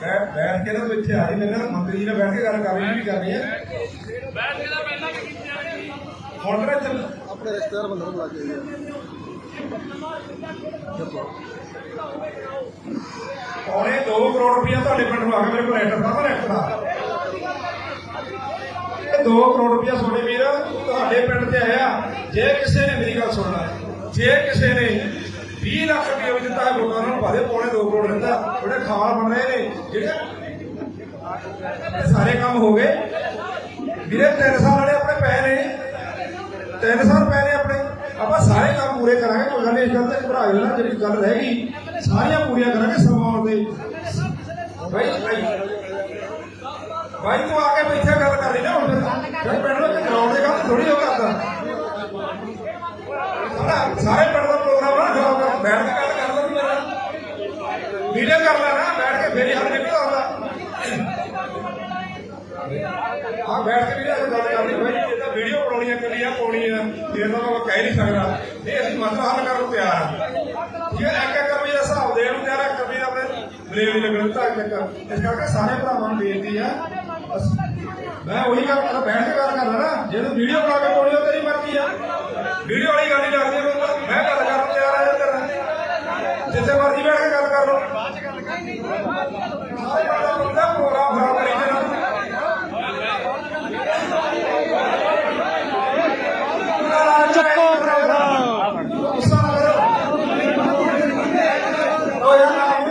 ਬੈਠ ਬੈਠ ਕੇ ਨਾ ਤੂੰ ਇੱਥੇ ਆ ਰਹੀ ਮੇਰੇ ਨਾਲ ਮੰਤਰੀ ਜੀ ਨਾਲ ਬੈਠ ਕੇ ਗੱਲ ਕਰ ਰਹੀ ਵੀ ਕਰਨੀ ਹੈ? ਹੁਣ ਤੇਰਾ ਚੱਲ ਆਪਣੇ ਰਿਸ਼ਤੇਦਾਰ ਬੰਦੇ ਨੂੰ ਬੁਲਾ ਕੇ ਹੈ ਪੌਣੇ 2 ਕਰੋੜ ਰੁਪਇਆ ਤੁਹਾਡੇ ਪਿੰਡ ਨੂੰ ਆ ਕੇ ਮੇਰੇ ਕੋਲ ਲੈਟਰ ਦਾ ਲੈਟਰ ਦਾ 2 ਕਰੋੜ ਰੁਪਇਆ ਤੁਹਾਡੇ ਵੀਰ ਤੁਹਾਡੇ ਪਿੰਡ ਤੇ ਆਇਆ। ਜੇ ਕਿਸੇ ਨੇ ਮੇਰੀ ਗੱਲ ਸੁਣਨਾ ਜੇ ਕਿਸੇ ਨੇ 20 ਲੱਖ ਰੁਪਇਆ ਵੀ ਦਿੱਤਾ ਹੈ ਲੋਕਾਂ ਨੂੰ ਭਾਵੇਂ ਪੌਣੇ 2 ਕਰੋੜ ਦਿੱਤਾ ਜਿਹੜੇ ਖਾਲ ਬਣ ਰਹੇ ਨੇ। ਜਿਹੜੇ ਸਾਰੇ ਕੰਮ ਹੋ ਗਏ। ਵੀਰੇ 3 ਸਾਲ ਵਾਲੇ ਆਪਣੇ ਪਏ ਨੇ। 3 ਸਾਲ ਪੈ ਨੇ ਆਪਣੇ। ਆਪਾਂ ਸਾਰੇ ਕੰਮ ਪੂਰੇ ਕਰਾਂਗੇ। ਕੋਈ ਗੱਲ ਨਹੀਂ, ਇਸ ਗੱਲ ਤੇ ਘਬਰਾ ਜਾਣਾ ਜਿਹੜੀ ਗੱਲ ਰਹਿ ਗਈ। ਸਾਰੀਆਂ ਪੂਰੀਆਂ ਕਰਾਂਗੇ ਸਮਾਂ ਆਉਣ ਤੇ। ਭਾਈ ਭਾਈ ਭਾਈ ਤੂੰ ਆ ਕੇ ਬੈਠਾ ਗੱਲ ਕਰ ਲਈ ਨਾ ਹੁਣ ਫਿਰ ਪਿੰਡ ਵਿੱਚ ਗਰਾਊਂਡ ਦੇ ਕੰਮ ਥੋੜੀ ਹੋ ਕਰਦਾ ਸਾਰਾ ਸਾਰੇ ਪਿੰਡ ਦਾ ਪ੍ਰੋਗਰਾਮ ਨਾ ਖਰਾਬ ਕਰ ਬੈਠ ਕੇ ਗੱਲ ਕਰ ਲਓ ਮੇਰੇ। ਵੀਡੀਓ ਕਰ ਲੈ ਨਾ, ਬੈਠ ਕੇ ਫੇਰ ਹੱਲ ਨਿਕਲ ਆਉਂਦਾ ਆ ਬੈਠ ਕੇ ਵੀਡੀਓ ਗੱਲ ਕਰਨੀ ਭਾਈ ਤਾਂ ਵੀਡੀਓ ਬਣਾਉਣੀ ਹੈ ਕੱਲੀਆਂ ਪਾਉਣੀ ਹੈ ਫਿਰ ਤਾਂ ਮੈਂ ਕਹਿ ਨਹੀਂ ਸਕਦਾ। ਨਹੀਂ ਅਸੀਂ ਮਸਲਾ ਹੱਲ ਕਰਨ ਨੂੰ ਤਿਆਰ ਹਾਂ ਜੇ ਇੱਕ ਇੱਕ ਰੁਪਏ ਦਾ ਹਿਸਾਬ ਦੇਣ ਨੂੰ ਤਿਆਰ ਹੈ ਇੱਕ ਰੁਪਏ ਦਾ ਆਪਣੇ ਬਲੇਵ ਨਹੀਂ ਲੱਗਣ ਤੱਕ ਤੱਕ ਇਸ ਕਰਕੇ ਸਾਰੇ ਭਰਾਵਾਂ ਨੂੰ ਬੇਨਤੀ ਆ ਮੈਂ ਉਹੀ ਗੱਲ ਕਰਦਾ ਬੈਠ ਕੇ ਗੱਲ ਕਰਦਾ ਨਾ, ਜੇ ਤੂੰ ਵੀਡੀਓ ਬਣਾ ਕੇ ਪਾਉਣੀ ਉਹ ਤੇਰੀ ਮਰਜ਼ੀ ਆ। ਵੀਡੀਓ ਵਾਲੀ ਗੱਲ ਨਹੀਂ ਕਰਦੀ ਮੈਂ ਮੈਂ ਗੱਲ ਕਰਨ ਨੂੰ ਤਿਆਰ ਆ ਤੇਰਾ ਜਿੱਥੇ ਮਰਜ਼ੀ ਬੈਠ ਕੇ ਗੱਲ ਕਰ ਲਓ ਸਾਰੇ ਵਾਲਾ ਬੰਦਾ ਪ੍ਰੋਗਰਾਮ ਖਰਾਬ ਕਰੀ ਜਾਣਾ ਚੱਕੋ ਗੁੱਸਾ ਨਾ ਕਰੋ ਓ ਯਾਰ ਆਪ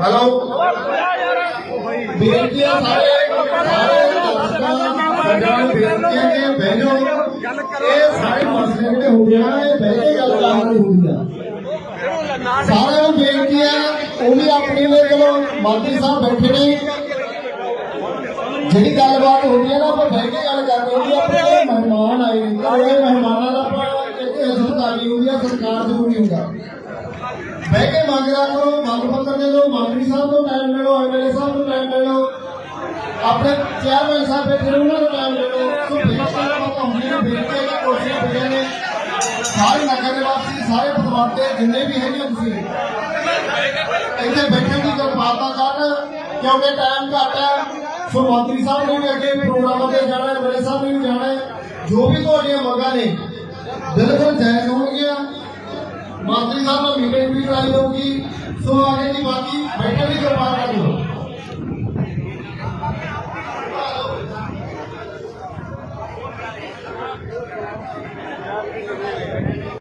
ਹੈਲੋ ਬੇਨਤੀਆਂ ਸਾਰੇ ਸਾਰੇ ਨੂੰ ਬੇਨਤੀਆਂ ਕਿ ਬਹਿ ਇਹ ਸਾਰੇ ਮਸਲੇ ਜਿਹੜੇ ਹੁੰਦੇ ਆ, ਇਹ ਬਹਿ ਕੇ ਗੱਲ ਕਰਨੀ ਹੁੰਦੀ ਆ। ਸਾਰਿਆਂ ਨੂੰ ਬੇਨਤੀ ਹੈ ਉਹ ਵੀ ਆਪਣੀ ਲਈ ਚਲੋ ਮੰਤਰੀ ਸਾਹਿਬ ਬੈਠੇ ਨੇ। ਜਿਹੜੀ ਗੱਲਬਾਤ ਹੁੰਦੀ ਹੈ ਨਾ, ਆਪਾਂ ਬਹਿ ਕੇ ਗੱਲ ਕਰਦੇ ਹੁੰਦੀ ਆ ਆਪਣੇ ਮਹਿਮਾਨ ਆਏ ਨੇ ਇਹ ਮਹਿਮਾਨਾਂ ਦਾ ਆਪਾਂ ਹੁੰਦੀ ਆ, ਸਰਕਾਰ ਜ਼ਰੂਰੀ ਹੁੰਦਾ। ਬਹਿ ਕੇ ਮੰਗ ਕਰੋ ਮੰਗ ਪੱਤਰ ਦੇ ਦਿਓ, ਮੰਤਰੀ ਸਾਹਿਬ ਤੋਂ ਟਾਈਮ ਲੈ ਲਓ ਐਮਐਲਏ ਸਾਹਿਬ ਤੋਂ ਟਾਈਮ ਲੈ ਲਓ। ਆਪਣੇ ਚੇਅਰਮੈਨ ਸਾਹਿਬ ਬੈਠੇ ਨੇ, ਉਹਨਾਂ ਤੋਂ ਟਾਈਮ ਲੈ ਲਓ। ਸੋ ਬੇਨਤੀਆਂ ਆਪਾਂ ਹੁੰਦੀਆਂ ਨੇ ਬੇਨਤੀਆਂ ਦੀਆਂ ਕੋਸ਼ਿਸ਼ਾਂ ਪਈਆਂ ਨੇ ਸਾਰੇ ਨਗਰ ਨਿਵਾਸੀ, ਸਾਰੇ ਪਤਵੰਤੇ ਜਿੰਨੇ ਵੀ ਹੈਗੇ ਤੁਸੀਂ ਇੱਥੇ ਬੈਠਣ ਦੀ ਕਿਰਪਾਲਤਾ ਕਰਨ, ਕਿਉਂਕਿ ਟਾਈਮ ਘੱਟ ਹੈ ਸੋ ਮੰਤਰੀ ਸਾਹਿਬ ਨੇ ਵੀ ਅੱਗੇ ਪ੍ਰੋਗਰਾਮਾਂ ਤੇ ਜਾਣਾ ਹੈ ਐਮਐਲਏ ਸਾਹਿਬ ਨੇ ਵੀ ਜਾਣਾ ਹੈ। ਜੋ ਵੀ ਤੁਹਾਡੀਆਂ ਮੰਗਾਂ ਨੇ, ਬਿਲਕੁਲ ਜਾਇਜ਼ ਹੋਣਗੀਆਂ। ਮੰਤਰੀ ਸਾਹਿਬ ਨਾਲ ਮੀਟਿੰਗ ਵੀ ਕਰਾਈ ਹੋਊਗੀ। ਸੋ ਆਗੇ ਦੀ ਬਾਕੀ ਬੈਠਣ ਦੀ ਕਿਰਪਾਲਤਾ ਕਰੋ